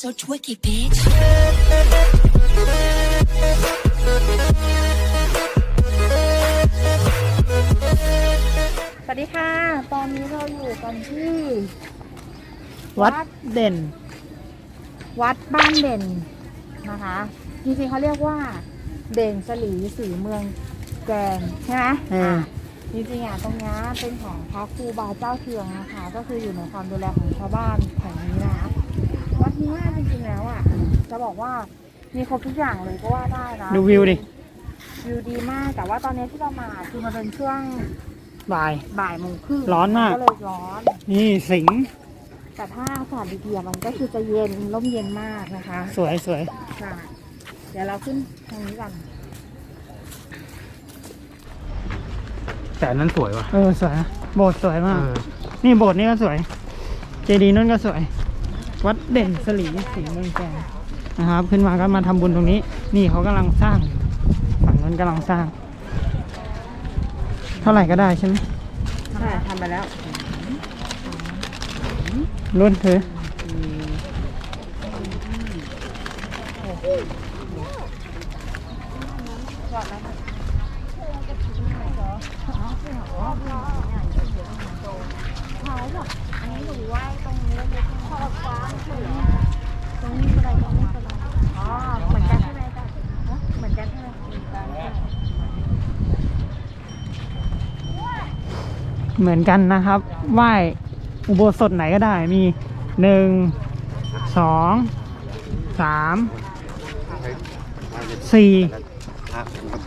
So twicky, bitch. สวัสดีค่ะ ตอนนี้เราอยู่กันที่ วัดเด่น วัดบ้านเด่นนะคะ จริงๆเขาเรียกว่า เด่นสลีสีเมืองแกงใช่ไหมเอออะจริงๆอะตรงนี้เป็นของพระครูบาเจ้าเทืองนะคะ ก็คืออยู่ในความดูแลของชาวบ้านแห่งนี้นะคะวั ดนี้ว่าจริงๆแล้วอะ จะบอกว่ามีครบทุกอย่างเลยก็ว่าได้นะดูวิวดิ วิวดีมาก แต่ว่าตอนนี้ที่เรามาคือมันเป็นช่วงบาย บ่ายโมงครึ่งร้อนมาก ก็เลยร้อน นี่สิงห์แต่ถ้าอากาศดีๆมันก็คือจะเย็นร่มเย็นมากนะคะสวยสวยค่ะเดี๋ยวเราขึ้นทางนี้กันแต่อันนั้นสวยว่ะเออสวยนะโบสถ์สวยมากเออนี่โบสถ์นี่ก็สวย เจดีย์นั่นก็สวย วัดเด่นสลีสีเมืองแกงนะครับ ขึ้นมาก็มาทำบุญตรงนี้ นี่เขากำลังสร้างอยู่ฝั่งนั้นกำลังสร้าง เท่าไหร่ก็ได้ใช่ไหมใช่ทำไปแล้วรุ่นเธอเขาแบบอันนี้หนูไหว้ตรงนี้เลยขอบฟ้าสวยตรงนี้อะไรตรงนี้อะไรอ๋อเหมือนกันใช่ไหมจ๊ะฮะเหมือนกันใช่ไหมเหมือนกันใช่ เหมือนกันนะครับ ไหว้อุโบสถไหนก็ได้มีหนึ่งสองสามสี่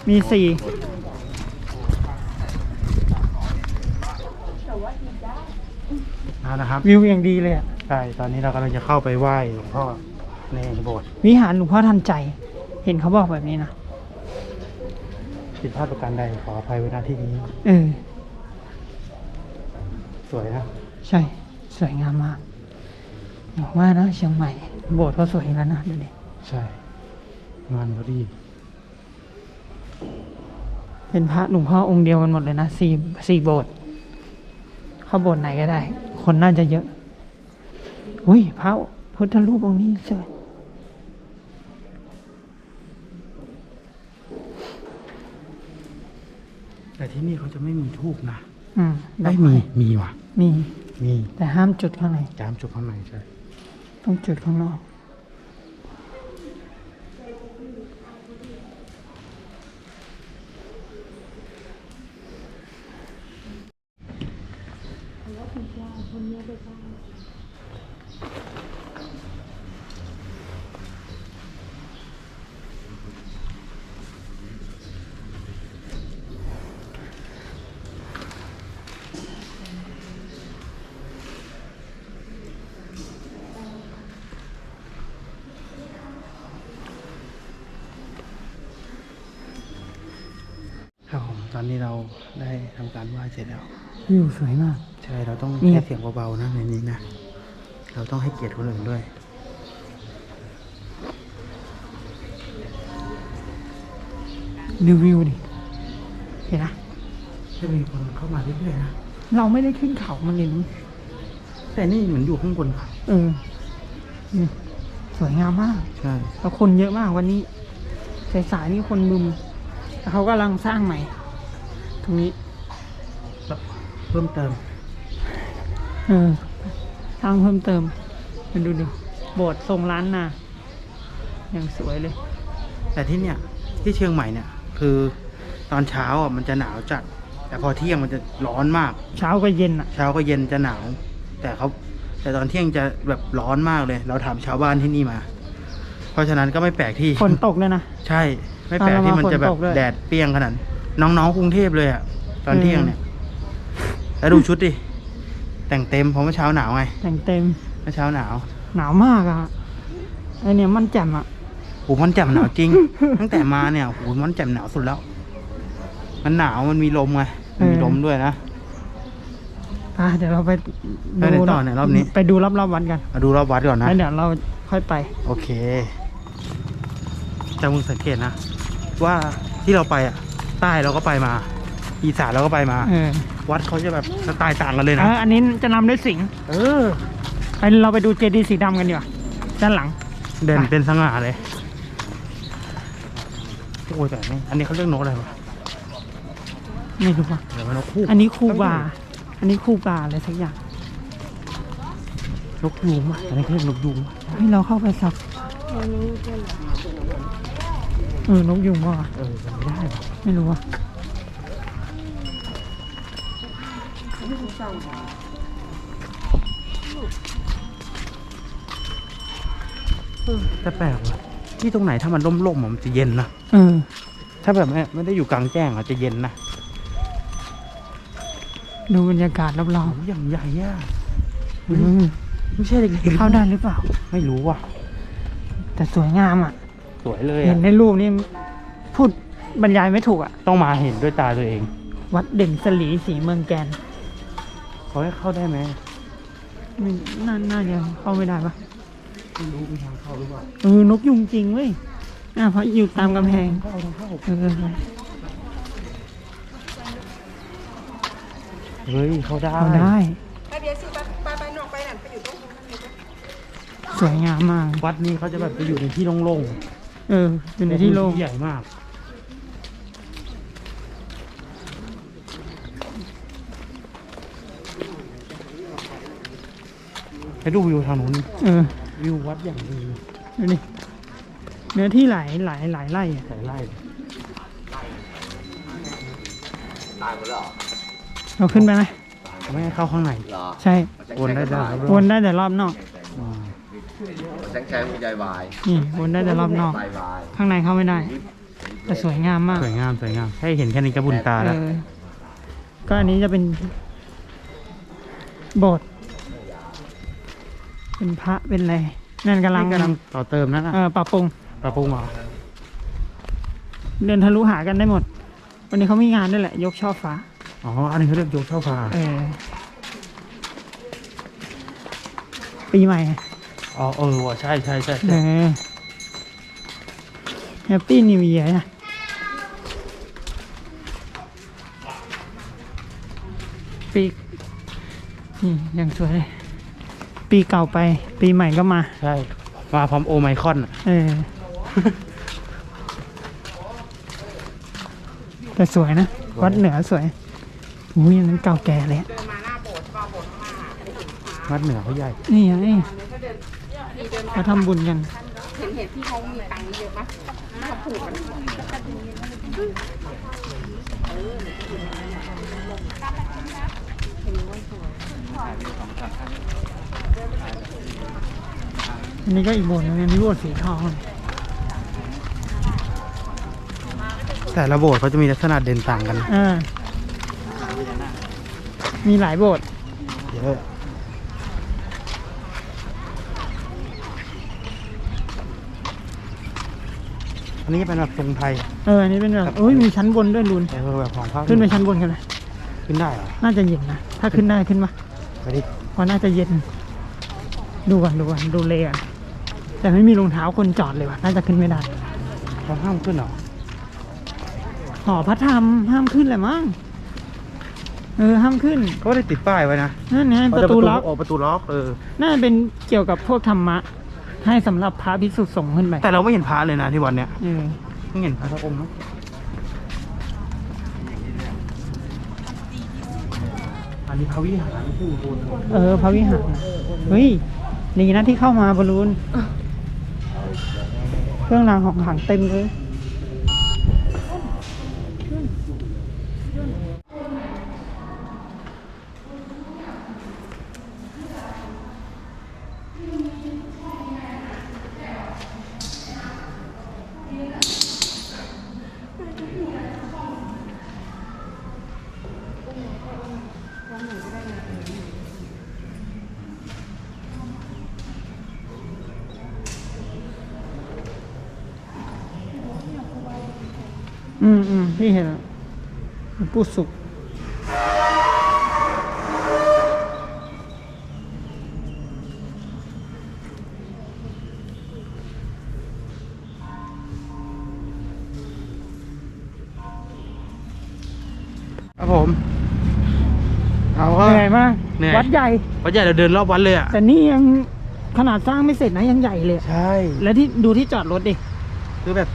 มีสี่เอานะครับวิวอย่างดีเลยอะใช่ตอนนี้เรากำลังจะเข้าไปไหว้หลวงพ่อในโบสถ์วิหารหลวงพ่อทันใจ เห็นเขาบอกแบบนี้นะผิดพลาดประการใดขออภัยไว้ณที่นี้เออ สวยนะใช่ สวยงามมากอย่างว่านะเชียงใหม่ โบสถ์ก็สวยแล้วนะดูดิใช่ งานเขาดีเป็นพระหลวงพ่อองค์เดียวกันหมดเลยนะสี่สี่โบสถ์เข้าโบสถ์ไหนก็ได้ คนน่าจะเยอะ อุ้ยพระพุทธรูปองค์นี้สวยแต่ที่นี่เขาจะไม่มีทูบนะ อืมไม่มี มีว่ะ มี มี แต่ห้ามจุดข้างในจามจุกข้างในใช่ ต้องจุดข้างนอก ครับผม ตอนนี้เราได้ทำการไหว้เสร็จแล้ว วิวสวยมาก ใช่เราต้องเงียบให้เสียงเบาๆนะในนี้นะ เราต้องให้เกียรติคนอื่นด้วย ดูวิวดิ เห็นนะ จะมีคนเข้ามาเรื่อยๆนะ เราไม่ได้ขึ้นเขามันเลยนะแต่นี่เหมือนอยู่ข้างบนเขาเออนี่สวยงามมาก ใช่ แล้วคนเยอะมากวันนี้ สายๆนี่คนบึมแล้วเขากำลังสร้างใหม่ต รงนี้เพิ่มเติม เออสร้างเพิ่มเติมมาดูดิโบสถ์ทรงล้านนาอย่างสวยเลย แต่ที่เนี่ยที่เชียงใหม่เนี่ย คือตอนเช้าอะมันจะหนาวจัด แต่พอเที่ยงมันจะร้อนมาก เช้าก็เย็นอะ เช้าก็เย็นจะหนาว แต่เขาแต่ตอนเที่ยงจะแบบร้อนมากเลย เราถามชาวบ้านที่นี่มา เพราะฉะนั้นก็ไม่แปลกที่ฝนตกเลยนะ ใช่ ไม่แปลกที่มันจะแบฝนตบกด้วยแดดเปรี้ยงขนาด นั้นน้องๆกรุงเทพเลยอะตอนเที่ยงเนี่ย แล้วดูชุดดิ แต่งเต็มเพราะเมื่อเช้าหนาวไงแต่งเต็ม เมื่อเช้าหนาวหนาวมากอะไอเนี่ยมันแจ่มอะโอ้มันแจ่มหนาวจริง ตั้งแต่มาเนี่ยโอ้มันแจ่มหนาวสุดแล้ว มันหนาวมันมีลมไงมันมีลมด้วยนะอะเดี๋ยวเราไปไปไหนต่อเนี่ยรอบนี้ ไปดูรอบๆวันกันมาดูรอบวัดก่อนนะ แล้วเดี๋ยวเราค่อยไป โอเค แต่มึงสังเกตนะ ว่าที่เราไปอะ ใต้เราก็ไปมา อีสานเราก็ไปมา เออวัดเขาจะแบบสไตล์ต่างกันเลยนะอะอันนี้จะนำด้วยสิงห์เออ ไปเราไปดูเจดีย์สีดำกันดีกว่าด้านหลัง เด่นเป็นสง่าเลย โอ้ยแต่นี่อันนี้เขาเรียกนกอะไรวะไม่รู้ว่าเดี๋ยวมันนกคู่อันนี้คูบา อันนี้คูบาอะไรสักอย่างนกยูงวะอันนี้เขาเรียกนกยูงวะให้เราเข้าไปสัก เออนกยุงว่ะเออจำไม่ได้วะไม่รู้ว่าเออแต่แปลกว่ะที่ตรงไหนถ้ามันร่มๆอะมันจะเย็นนะ เออ ถ้าแบบไม่ไม่ได้อยู่กลางแจ้งอะจะเย็นนะดูบรรยากาศรอบโอ้ยอย่างใหญ่อะๆอืมไม่ใช่เล็กๆเข้าได้หรือเปล่า ไม่รู้ว่ะแต่สวยงามอะ สวยเลยเห็อะนในรูปนี่พูดบรรยายไม่ถูกอะต้องมาเห็นด้วยตาตัวเองวัดเด่นสลีสีเมืองแกนเขาให้เข้าได้ไหมไม่น่าน่าจะเข้าไม่ได้ปะไม่รู้มีทางเข้าหรือเปล่าเออนกยุงจริงเว้ยอะเพราะอยู่ตามกำแพง เข้าทางเข้าเออเฮ้ยเข้าได้เข้าได้สวยงามมาก วัดนี้เขาจะแบบไปอยู่ในที่โล่ง เอออยู่ๆในที่โล่งใหญ่มากให้ดูวิวทางนู้นเออวิววัดอย่างดีดูดิเนื้อที่หลายหลายหลายไร่อะใส่ไร่เราขึ้นไปไหมไม่ให้เข้าข้างในใช่วนได้ได้ครับวนได้แต่รอบนอก อืม sáng sáng của dài bài นี่วนได้แต่รอบนอก bài bài ข้างในเข้าไม่ได้ แต่สวยงามมากสวยงามสวยงามให้เห็นแค่นี้ก็บุญตาเอแล้วอก็อันนี้จะเป็นโบสถ์เป็นพระเป็นอะไรนั่นกำลังนี่กำลังต่อเติมนั่นนะเออปรับปรุง ปรับปรุงเหรอเดินทะลุหากันได้หมด วันนี้เขามีงานด้วยแหละ ยกช่อฟ้า อ๋อ อันนี้เขาเรียกยกช่อฟ้าเออ ปีใหม่ อ๋อเออว่ะใช่ใช่ใช่เอใช่อแฮปปี้นิว e ย r นะปีนี่ยังสวยเลย ปีเก่าไป ปีใหม่ก็มา ใช่มาพร้อมโอไมคอนอะเออ แต่สวยนะ วัดเหนือสวยอุ้ยอันนั้นเก่าแก่เลยอะวัดเหนือเขาใหญ่ นี่ไง เขาทำบุญกันอันนี้ก็อีกโบสถ์หนึงอันนี้โบสถ์สีทอง แต่ละโบสถ์เขาจะมีลักษณะเด่นต่างกัน อ่า มีหลายโบสถ์เยอะ อันนี้เป็นแบบทรงไทย เอออันนี้เป็นแบบโอ้ยมีชั้นบนด้วยลุนแต่คือแบบของภาคขึ้นไปชั้นบนกันเลยขึ้นได้เหรอ น่าจะเย็นนะ ถ้าขึ้นได้ขึ้นมาไปดิเพราะน่าจะเย็น ดูก่อนดูก่อนดูเลยก่อนแต่ไม่มีรองเท้าคนจอดเลยว่ะ น่าจะขึ้นไม่ได้เขาห้ามขึ้นเหรอหอพระธรรมห้ามขึ้นแหละมั้ง เออห้ามขึ้น เขาไม่ได้ติดป้ายไว้นะ นั่นไงประตูล็อกโอ้ประตูล็อกเออ น่าจะเป็นเกี่ยวกับพวกธรรมะ ให้สำหรับพระภิกษุสงฆ์ขึ้นไปแต่เราไม่เห็นพระเลยนะที่วันเนี้ยเออไม่เห็นพระสักองค์นะอันนี้พระวิหารคือโบสถ์เออ พระวิหารเฮ้ยนี่นะที่เข้ามาบอลลูนเครื่องรางของขลังเต็มเลย อืมอืมพี่เห็ เอาก็เหนื่อยมากเหนื่อย วัดใหญ่ วัดใหญ่เราเดินรอบวัดเลยอะ แต่นี่ยังขนาดสร้างไม่เสร็จนะยังใหญ่เลย ใช่ แล้วที่ดูที่จอดรถดิ คือแบบ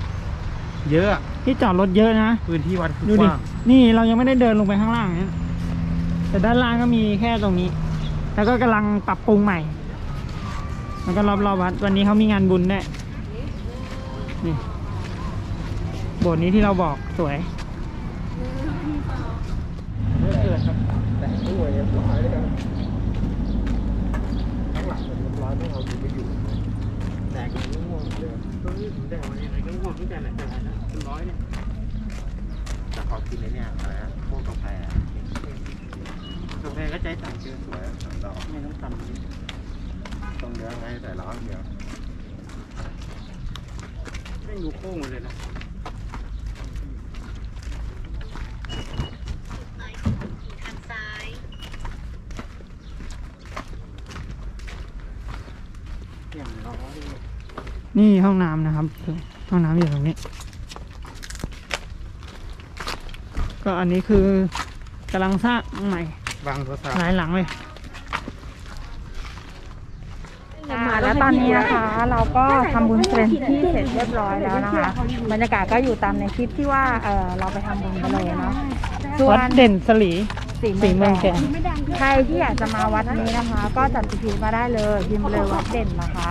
เยอะอะที่จอดรถเยอะนะ พื้นที่วัดคือดูกดิ ว้างนี่เรายังไม่ได้เดินลงไปข้างล่างนะแต่ด้านล่างก็มีแค่ตรงนี้ แล้วก็กำลังปรับปรุงใหม่ แล้วก็รอบๆวัด วันนี้เขามีงานบุญด้วยนี่ โบสถ์นี้ที่เราบอกสวย แตกเลยง่วงเลยตรงนี้ผมแดกมายังไงก็ง่วงตั้งแต่ไหนแต่ไรนะเป็นร้อยเนี่ย แต่ขอกินในเนี่ยอะไรนะพวกกาแฟ กาแฟก็ใจต่างเกิน สวยสองดอก ไม่ต้องทำนี้ ต้องเนื้อไงแต่ร้อนเดียวไม่ดูโค้งหมดเลยนะทางซ้ายอย่างร้อยเลยนี่ห้องน้ำนะครับ ห้องน้ำอยู่ตรงนี้ ก็อันนี้คือกำลังสร้างใหม่วางโทรศัพท์หลายหลังเลย อ่า แล้วตอนนี้นะคะ เราก็ทำบุญเป็นที่เสร็จเรียบร้อยแล้วนะคะบรรยากาศก็อยู่ตามในคลิปที่ว่าเออเราไปทำบุญกันเลยเนาะส่ววัดนเด่นสลีสีสีเมืองแก่นใครที่อยากจะมาวัดนี้นะคะ ก็จัดพิมพ์มาได้เลยพิมพ์เลยวัดเด่นนะคะ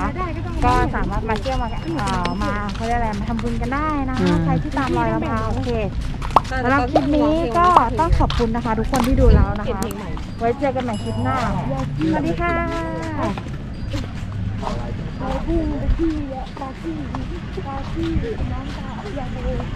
ก็สามารถมาเที่ยวมาเอ่อมาเขาเรียกอะไรมาทำบุญกันได้นะคะใครที่ตามรอยมะพร้าวโอเคสำหรับคลิปนี้ก็ต้องขอบคุณนะคะ ทุกคนที่ดูแล้วนะคะ ไว้เจอกันใหม่คลิปหน้าสวัสดีค่ะ Aku pergi, kaki, kaki, mantap, ya boleh.